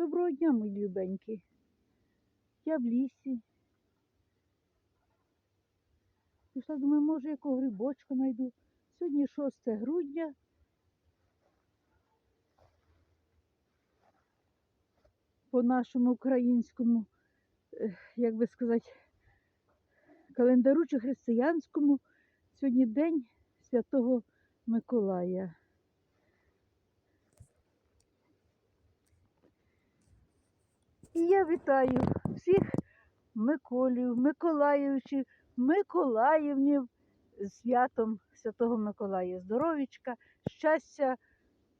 Доброго дня, мої любенькі. Я в лісі. Пішла, думаю, може, якого грибочка знайду. Сьогодні 6 грудня. По нашому українському, е, як би сказати, календару чи християнському, сьогодні день Святого Миколая. І я вітаю всіх Миколів, Миколаївичів, Миколаївнів з святом Святого Миколая. Здоровічка, щастя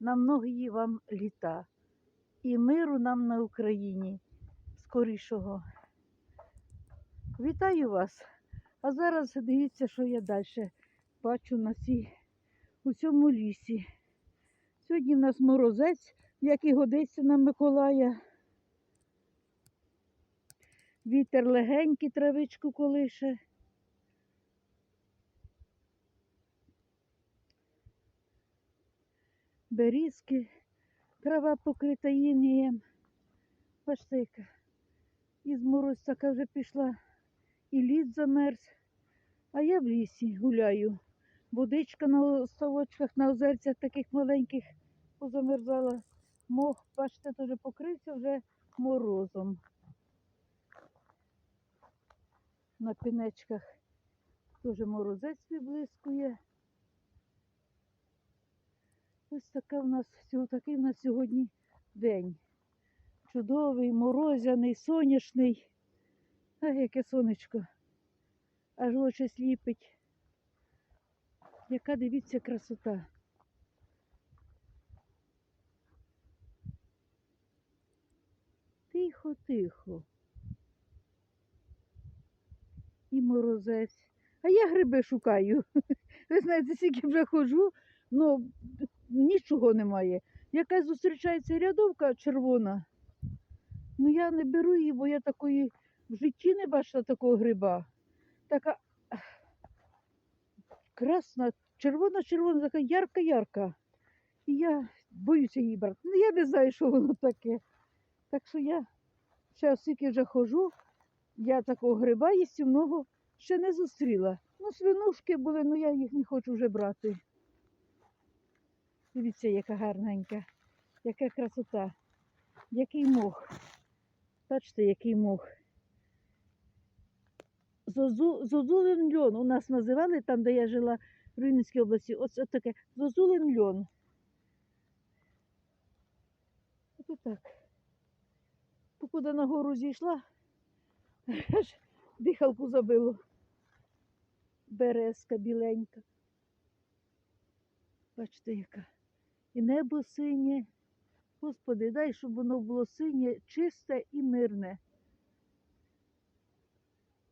на многії вам літа і миру нам на Україні скорішого. Вітаю вас! А зараз дивіться, що я далі бачу на цій, у цьому лісі. Сьогодні в нас морозець, як і годиться на Миколая. Вітер легенький травичку колише. Берізки, трава покрита інеєм. Яка. Із така вже пішла, і лід замерз. А я в лісі гуляю. Водичка на ставочках, на озерцях таких маленьких позамерзала. Мох, бачите, теж покрився вже морозом. На пінечках теж морозець виблискує. Ось така в нас, такий в нас сьогодні день. Чудовий, морозяний, сонячний. А яке сонечко. Аж очі сліпить. Яка дивіться красота. Тихо, тихо. І морозець. А я гриби шукаю. Ви знаєте, скільки вже ходжу, ну нічого немає. Якась зустрічається рядовка червона. Ну я не беру її, бо я такої в житті не бачила такого гриба. Така красна, червона-червона, така ярка-ярка. І я боюся її брати. Ну я не знаю, що воно таке. Так що я зараз скільки вже ходжу, я такого гриба їстівного ще не зустріла. Ну, свинушки були, але я їх не хочу вже брати. Дивіться, яка гарненька, яка красота, який мох. Бачите, який мох. Зозу, зозулин льон у нас називали там, де я жила в Рівненській області. Ось таке зозулин льон. Ось так. Покуди на гору зійшла, аж дихалку забило. Березка біленька. Бачите, яка. І небо синє. Господи, дай, щоб воно було синє, чисте і мирне.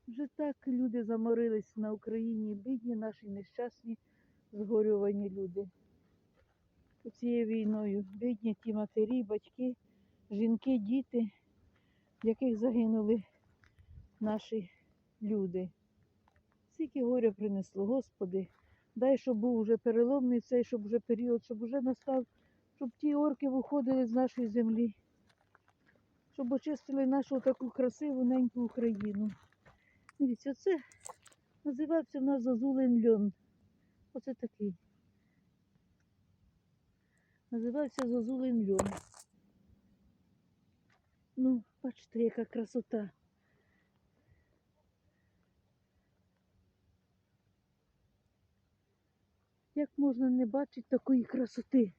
Вже так люди заморились на Україні, бідні наші нещасні, згорювані люди. Цією війною бідні ті матері, батьки, жінки, діти, яких загинули наші люди. Скільки горя принесло, Господи, дай, щоб був уже переломний цей, щоб вже період, щоб вже настав, щоб ті орки виходили з нашої землі, щоб очистили нашу таку красиву неньку Україну. Дивіться, це називався в нас Зазулин льон. Оце такий. Називався Зазулин льон. Ну, бачите, яка красота. Як можна не бачити такої красоти?